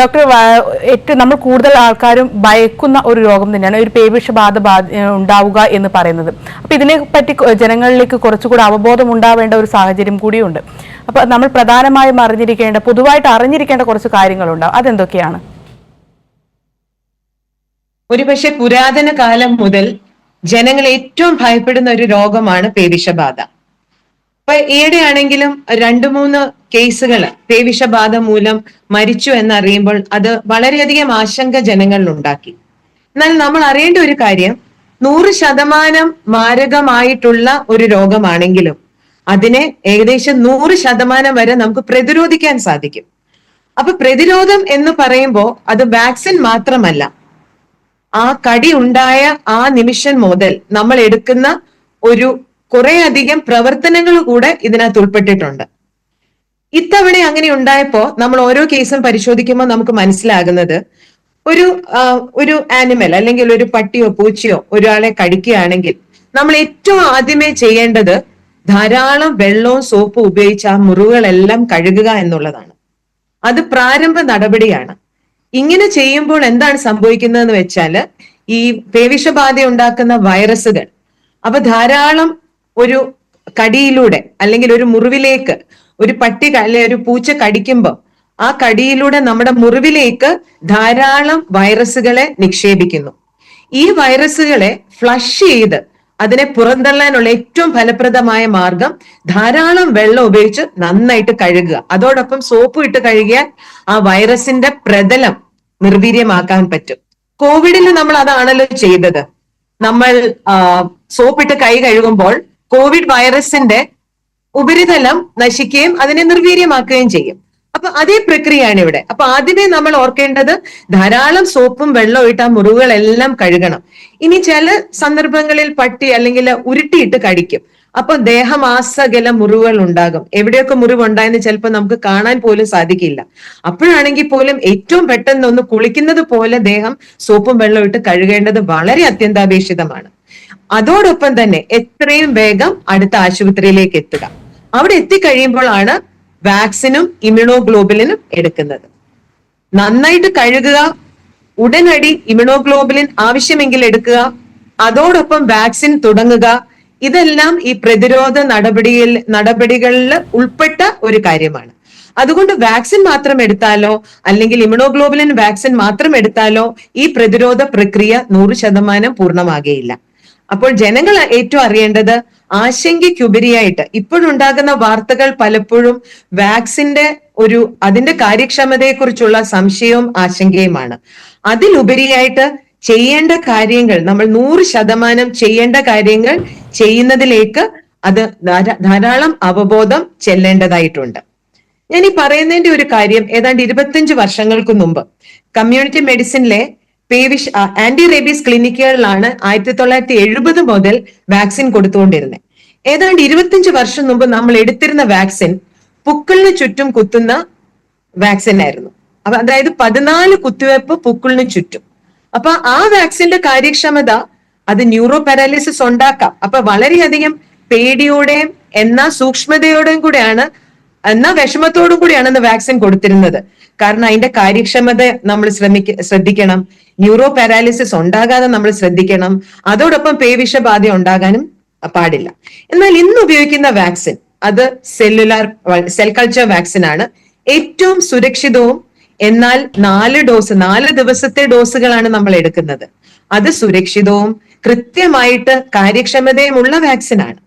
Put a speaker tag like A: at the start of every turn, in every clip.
A: Doctor ഏറ്റവും നമ്മൾ കൂടുതൽ ആൾക്കാരും ഭയക്കുന്ന ഒരു രോഗം തന്നെയാണ് ഒരു പേവിഷബാധ ഉണ്ടാവുക എന്ന് പറയുന്നത്. അപ്പൊ ഇതിനെ പറ്റി ജനങ്ങളിലേക്ക് കുറച്ചുകൂടി അവബോധം ഉണ്ടാവേണ്ട ഒരു സാഹചര്യം കൂടിയുണ്ട്. അപ്പൊ നമ്മൾ പ്രധാനമായും അറിഞ്ഞിരിക്കേണ്ട പൊതുവായിട്ട് അറിഞ്ഞിരിക്കേണ്ട കുറച്ച് കാര്യങ്ങളുണ്ടാവും അതെന്തൊക്കെയാണ്?
B: ഒരുപക്ഷെ പുരാതന കാലം മുതൽ ജനങ്ങൾ ഏറ്റവും ഭയപ്പെടുന്ന ഒരു രോഗമാണ് പേവിഷബാധ. അപ്പൊ ഈയിടെയാണെങ്കിലും രണ്ടു മൂന്ന് കേസുകൾ പേവിഷബാധ മൂലം മരിച്ചു എന്നറിയുമ്പോൾ അത് വളരെയധികം ആശങ്ക ജനങ്ങളിൽ ഉണ്ടാക്കി എന്നാൽ നമ്മൾ അറിയേണ്ട ഒരു കാര്യം നൂറ് ശതമാനം മാരകമായിട്ടുള്ള ഒരു രോഗമാണെങ്കിലും അതിനെ ഏകദേശം നൂറ് ശതമാനം വരെ നമുക്ക് പ്രതിരോധിക്കാൻ സാധിക്കും. അപ്പൊ പ്രതിരോധം എന്ന് പറയുമ്പോൾ അത് വാക്സിൻ മാത്രമല്ല ആ കടി ഉണ്ടായ ആ നിമിഷം മുതൽ നമ്മൾ എടുക്കുന്ന ഒരു കുറെ അധികം പ്രവർത്തനങ്ങൾ കൂടെ ഇതിനകത്ത് ഉൾപ്പെട്ടിട്ടുണ്ട്. ഇത്തവണ അങ്ങനെ ഉണ്ടായപ്പോ നമ്മൾ ഓരോ കേസും പരിശോധിക്കുമ്പോൾ നമുക്ക് മനസ്സിലാകുന്നത് ഒരു ഒരു ആനിമൽ അല്ലെങ്കിൽ ഒരു പട്ടിയോ പൂച്ചയോ ഒരാളെ കടിക്കുകയാണെങ്കിൽ നമ്മൾ ഏറ്റവും ആദ്യമേ ചെയ്യേണ്ടത് ധാരാളം വെള്ളവും സോപ്പും ഉപയോഗിച്ച് ആ മുറിവുകളെല്ലാം കഴുകുക എന്നുള്ളതാണ്. അത് പ്രാരംഭ നടപടിയാണ്. ഇങ്ങനെ ചെയ്യുമ്പോൾ എന്താണ് സംഭവിക്കുന്നതെന്ന് വെച്ചാൽ ഈ പേവിഷബാധ ഉണ്ടാക്കുന്ന വൈറസുകൾ അപ്പൊ ധാരാളം ഒരു കടിയിലൂടെ അല്ലെങ്കിൽ ഒരു മുറിവിലേക്ക് ഒരു പട്ടി അല്ലെ ഒരു പൂച്ച കടിക്കുമ്പോൾ ആ കടിയിലൂടെ നമ്മുടെ മുറിവിലേക്ക് ധാരാളം വൈറസുകളെ നിക്ഷേപിക്കുന്നു. ഈ വൈറസുകളെ ഫ്ലഷ് ചെയ്ത് അതിനെ പുറന്തള്ളാനുള്ള ഏറ്റവും ഫലപ്രദമായ മാർഗം ധാരാളം വെള്ളം ഉപയോഗിച്ച് നന്നായിട്ട് കഴുകുക. അതോടൊപ്പം സോപ്പ് ഇട്ട് കഴുകിയാൽ ആ വൈറസിന്റെ പ്രതലം നിർവീര്യമാക്കാൻ പറ്റും. കോവിഡിൽ നമ്മൾ അതാണല്ലോ ചെയ്തത്. നമ്മൾ സോപ്പ് സോപ്പിട്ട് കൈ കഴുകുമ്പോൾ കോവിഡ് വൈറസിന്റെ ഉപരിതലം നശിക്കുകയും അതിനെ നിർവീര്യമാക്കുകയും ചെയ്യും. അപ്പൊ അതേ പ്രക്രിയയാണ് ഇവിടെ. അപ്പൊ ആദ്യമേ നമ്മൾ ഓർക്കേണ്ടത് ധാരാളം സോപ്പും വെള്ളവും ഇട്ട് ആ മുറിവുകളെല്ലാം കഴുകണം. ഇനി ചില സന്ദർഭങ്ങളിൽ പട്ടി അല്ലെങ്കിൽ ഉരുട്ടിയിട്ട് കടിക്കും. അപ്പൊ ദേഹമാസകല മുറിവുകൾ ഉണ്ടാകും. എവിടെയൊക്കെ മുറിവുണ്ടായെന്ന് ചിലപ്പോൾ നമുക്ക് കാണാൻ പോലും സാധിക്കില്ല. അപ്പോഴാണെങ്കിൽ പോലും ഏറ്റവും പെട്ടെന്ന് ഒന്ന് കുളിക്കുന്നത് പോലെ ദേഹം സോപ്പും വെള്ളവും ഇട്ട് കഴുകേണ്ടത് വളരെ അത്യന്താപേക്ഷിതമാണ്. അതോടൊപ്പം തന്നെ എത്രയും വേഗം അടുത്ത ആശുപത്രിയിലേക്ക് എത്തുക. അവിടെ എത്തിക്കഴിയുമ്പോഴാണ് വാക്സിനും ഇമ്യൂണോഗ്ലോബിലിനും എടുക്കുന്നത്. നന്നായിട്ട് കഴുകുക ഉടനടി ഇമ്യൂണോഗ്ലോബിലിൻ ആവശ്യമെങ്കിൽ എടുക്കുക അതോടൊപ്പം വാക്സിൻ തുടങ്ങുക. ഇതെല്ലാം ഈ പ്രതിരോധ നടപടിയിൽ നടപടികളിൽ ഉൾപ്പെട്ട ഒരു കാര്യമാണ്. അതുകൊണ്ട് വാക്സിൻ മാത്രം എടുത്താലോ അല്ലെങ്കിൽ ഇമ്യൂണോഗ്ലോബുലിൻ വാക്സിൻ മാത്രം എടുത്താലോ ഈ പ്രതിരോധ പ്രക്രിയ നൂറ് ശതമാനം പൂർണമാകുകയില്ല അപ്പോൾ ജനങ്ങൾ ഏറ്റവും അറിയേണ്ടത് ആശങ്കയ്ക്കുപരിയായിട്ട് ഇപ്പോഴുണ്ടാകുന്ന വാർത്തകൾ പലപ്പോഴും വാക്സിന്റെ ഒരു അതിന്റെ കാര്യക്ഷമതയെക്കുറിച്ചുള്ള സംശയവും ആശങ്കയുമാണ്. അതിലുപരിയായിട്ട് ചെയ്യേണ്ട കാര്യങ്ങൾ നമ്മൾ നൂറ് ശതമാനം ചെയ്യേണ്ട കാര്യങ്ങൾ ചെയ്യുന്നതിലേക്ക് അത് ധാരാ- ധാരാളം അവബോധം ചെല്ലേണ്ടതായിട്ടുണ്ട്. ഞാൻ ഈ പറയുന്നതിന്റെ ഒരു കാര്യം ഏതാണ്ട് ഇരുപത്തിയഞ്ച് വർഷങ്ങൾക്ക് മുമ്പ് കമ്മ്യൂണിറ്റി മെഡിസിനിലെ പേവിഷ് ആന്റി റേബീസ് ക്ലിനിക്കുകളിലാണ് ആയിരത്തി തൊള്ളായിരത്തി എഴുപത് മുതൽ വാക്സിൻ കൊടുത്തുകൊണ്ടിരുന്നത്. ഏതാണ്ട് ഇരുപത്തിയഞ്ച് വർഷം മുമ്പ് നമ്മൾ എടുത്തിരുന്ന വാക്സിൻ പുക്കിളിന് ചുറ്റും കുത്തുന്ന വാക്സിൻ ആയിരുന്നു അപ്പൊ അതായത് പതിനാല് കുത്തിവയ്പ്പ് പുക്കിളിന് ചുറ്റും. അപ്പൊ ആ വാക്സിന്റെ കാര്യക്ഷമത അത് ന്യൂറോ പാരാലിസിസ് ഉണ്ടാക്കാം. അപ്പൊ വളരെയധികം പേടിയോടെയും എന്നാ സൂക്ഷ്മതയോടെയും കൂടെയാണ് എന്നാ വിഷമത്തോടും കൂടിയാണ് അന്ന് വാക്സിൻ കൊടുത്തിരുന്നത്. കാരണം അതിന്റെ കാര്യക്ഷമത നമ്മൾ ശ്രമിക്ക ശ്രദ്ധിക്കണം. ന്യൂറോ പാരാലിസിസ് ഉണ്ടാകാതെ നമ്മൾ ശ്രദ്ധിക്കണം. അതോടൊപ്പം പേവിഷബാധ ഉണ്ടാകാനും പാടില്ല. എന്നാൽ ഇന്ന് ഉപയോഗിക്കുന്ന വാക്സിൻ അത് സെല്ലുലാർ സെൽ കൾച്ചർ വാക്സിൻ ആണ് ഏറ്റവും സുരക്ഷിതവും എന്നാൽ നാല് ഡോസ് നാല് ദിവസത്തെ ഡോസുകളാണ് നമ്മൾ എടുക്കുന്നത്. അത് സുരക്ഷിതവും കൃത്യമായിട്ട് കാര്യക്ഷമതയുമുള്ള വാക്സിനാണ്.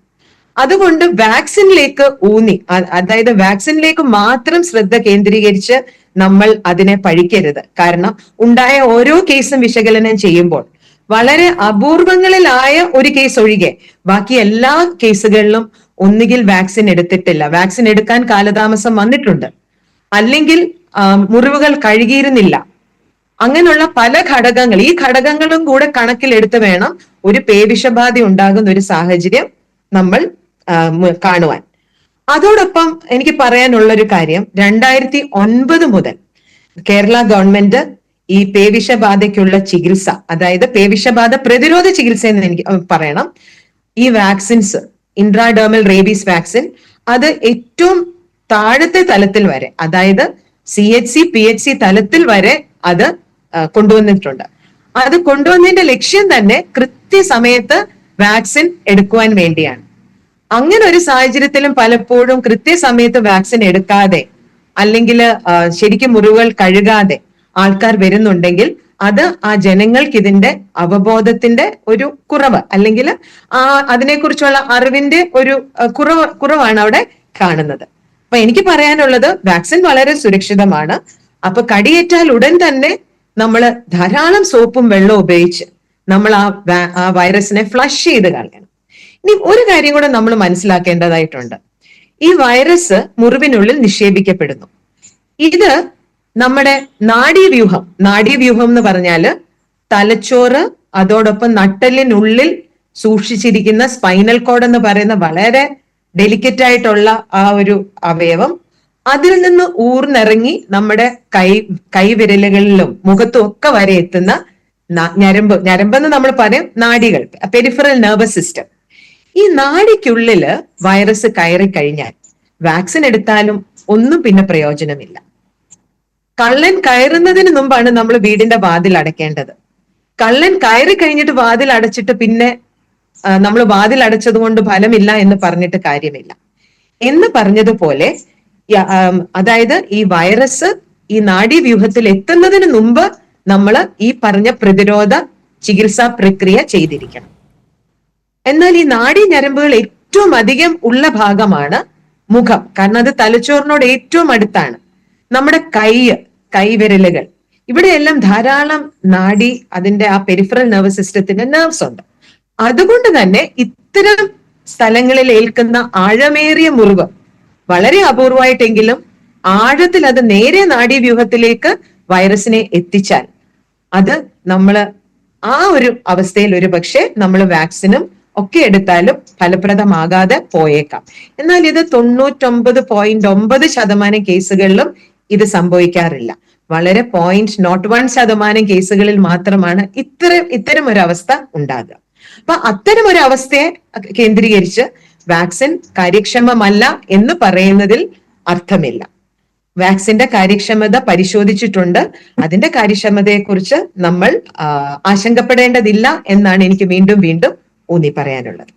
B: അതുകൊണ്ട് വാക്സിനിലേക്ക് ഊന്നി അതായത് വാക്സിനിലേക്ക് മാത്രം ശ്രദ്ധ കേന്ദ്രീകരിച്ച് നമ്മൾ അതിനെ പഴിക്കരുത്. കാരണം ഉണ്ടായ ഓരോ കേസും വിശകലനം ചെയ്യുമ്പോൾ വളരെ അപൂർവങ്ങളിലായ ഒരു കേസ് ഒഴികെ ബാക്കി എല്ലാ കേസുകളിലും ഒന്നുകിൽ വാക്സിൻ എടുത്തിട്ടില്ല. വാക്സിൻ എടുക്കാൻ കാലതാമസം വന്നിട്ടുണ്ട്. അല്ലെങ്കിൽ മുറിവുകൾ കഴുകിയിരുന്നില്ല. അങ്ങനെയുള്ള പല ഘടകങ്ങൾ ഈ ഘടകങ്ങളും കൂടെ കണക്കിലെടുത്ത് വേണം ഒരു പേവിഷബാധ ഉണ്ടാകുന്ന ഒരു സാഹചര്യം നമ്മൾ കാണുവാൻ. അതോടൊപ്പം എനിക്ക് പറയാനുള്ള ഒരു കാര്യം. രണ്ടായിരത്തി ഒൻപത് മുതൽ കേരള ഗവൺമെന്റ് ഈ പേവിഷബാധയ്ക്കുള്ള ചികിത്സ അതായത് പേവിഷബാധ പ്രതിരോധ ചികിത്സ എന്ന് എനിക്ക് പറയണം. ഈ വാക്സിൻസ് ഇൻട്രാഡേർമൽ റേബീസ് വാക്സിൻ അത് ഏറ്റവും താഴത്തെ തലത്തിൽ വരെ അതായത് C H C P H C തലത്തിൽ വരെ അത് കൊണ്ടുവന്നിട്ടുണ്ട്. അത് കൊണ്ടുവന്നതിന്റെ ലക്ഷ്യം തന്നെ കൃത്യസമയത്ത് വാക്സിൻ എടുക്കുവാൻ വേണ്ടിയാണ്. അങ്ങനെ ഒരു സാഹചര്യത്തിലും പലപ്പോഴും കൃത്യസമയത്ത് വാക്സിൻ എടുക്കാതെ അല്ലെങ്കിൽ ശരിക്കും മുറിവുകൾ കഴുകാതെ ആൾക്കാർ വരുന്നുണ്ടെങ്കിൽ അത് ആ ജനങ്ങൾക്ക് ഇതിന്റെ അവബോധത്തിന്റെ ഒരു കുറവ് അല്ലെങ്കിൽ ആ അതിനെക്കുറിച്ചുള്ള അറിവിന്റെ ഒരു കുറവ് കുറവാണ് അവിടെ കാണുന്നത്. അപ്പൊ എനിക്ക് പറയാനുള്ളത് വാക്സിൻ വളരെ സുരക്ഷിതമാണ്. അപ്പൊ കടിയേറ്റാൽ ഉടൻ തന്നെ നമ്മൾ ധാരാളം സോപ്പും വെള്ളവും ഉപയോഗിച്ച് നമ്മൾ ആ വൈറസിനെ ഫ്ലഷ് ചെയ്ത് കളയണം. ഇനി ഒരു കാര്യം കൂടെ നമ്മൾ മനസ്സിലാക്കേണ്ടതായിട്ടുണ്ട്. ഈ വൈറസ് മുറിവിനുള്ളിൽ നിക്ഷേപിക്കപ്പെടുന്നു. ഇത് നമ്മുടെ നാഡീവ്യൂഹം നാഡീവ്യൂഹം എന്ന് പറഞ്ഞാൽ തലച്ചോറ് അതോടൊപ്പം നട്ടലിനുള്ളിൽ സൂക്ഷിച്ചിരിക്കുന്ന സ്പൈനൽ കോഡ് എന്ന് പറയുന്ന വളരെ ഡെലിക്കറ്റ് ആയിട്ടുള്ള ആ ഒരു അവയവം. അതിൽ നിന്ന് ഊർന്നിറങ്ങി നമ്മുടെ കൈ കൈവിരലുകളിലും മുഖത്തും ഒക്കെ വരെ എത്തുന്ന ഞരമ്പ്. ഞരമ്പെന്ന് നമ്മൾ പറയും നാഡികൾ പെരിഫറൽ നെർവസ് സിസ്റ്റം ഈ നാടിക്കുള്ളിൽ വൈറസ് കയറി കഴിഞ്ഞാൽ വാക്സിൻ എടുത്താലും ഒന്നും പിന്നെ പ്രയോജനമില്ല. കള്ളൻ കയറുന്നതിന് മുമ്പാണ് നമ്മൾ വീടിന്റെ വാതിൽ അടയ്ക്കേണ്ടത്. കള്ളൻ കയറി കഴിഞ്ഞിട്ട് വാതിൽ അടച്ചിട്ട് പിന്നെ നമ്മൾ വാതിൽ അടച്ചത് കൊണ്ട് ഫലമില്ല എന്ന് പറഞ്ഞിട്ട് കാര്യമില്ല. എന്ന് പറഞ്ഞതുപോലെ അതായത് ഈ വൈറസ് ഈ നാഡീവ്യൂഹത്തിൽ എത്തുന്നതിന് മുമ്പ് നമ്മൾ ഈ പറഞ്ഞ പ്രതിരോധ ചികിത്സാ പ്രക്രിയ ചെയ്തിരിക്കണം. എന്നാൽ ഈ നാഡീ ഞരമ്പുകൾ ഏറ്റവും അധികം ഉള്ള ഭാഗമാണ് മുഖം. കാരണം അത് തലച്ചോറിനോട് ഏറ്റവും അടുത്താണ്. നമ്മുടെ കൈ കൈവിരലുകൾ. ഇവിടെയെല്ലാം ധാരാളം നാഡി അതിന്റെ ആ പെരിഫറൽ നെർവസ് സിസ്റ്റത്തിന്റെ നെർവ്സ് ഉണ്ട്. അതുകൊണ്ട് തന്നെ ഇത്തരം സ്ഥലങ്ങളിൽ ഏൽക്കുന്ന ആഴമേറിയ മുറിവ് വളരെ അപൂർവമായിട്ടെങ്കിലും ആഴത്തിൽ അത് നേരെ നാഡീവ്യൂഹത്തിലേക്ക് വൈറസിനെ എത്തിച്ചാൽ അത് നമ്മൾ ആ ഒരു അവസ്ഥയിൽ ഒരു പക്ഷേ നമ്മൾ വാക്സിനും ഒക്കെ എടുത്താലും ഫലപ്രദമാകാതെ പോയേക്കാം. എന്നാൽ ഇത് തൊണ്ണൂറ്റൊമ്പത് പോയിന്റ് ഒമ്പത് ശതമാനം കേസുകളിലും ഇത് സംഭവിക്കാറില്ല. വളരെ പോയിന്റ് നോട്ട് വൺ ശതമാനം കേസുകളിൽ മാത്രമാണ് ഇത്തരം ഇത്തരം ഒരു അവസ്ഥ ഉണ്ടാകുക. അപ്പൊ അത്തരം ഒരു അവസ്ഥയെ കേന്ദ്രീകരിച്ച് വാക്സിൻ കാര്യക്ഷമമല്ല എന്ന് പറയുന്നതിൽ അർത്ഥമില്ല. വാക്സിന്റെ കാര്യക്ഷമത പരിശോധിച്ചിട്ടുണ്ട്. അതിന്റെ കാര്യക്ഷമതയെക്കുറിച്ച് നമ്മൾ ആശങ്കപ്പെടേണ്ടതില്ല എന്നാണ് എനിക്ക് വീണ്ടും വീണ്ടും ഊന്നി പറയാനുള്ളത്.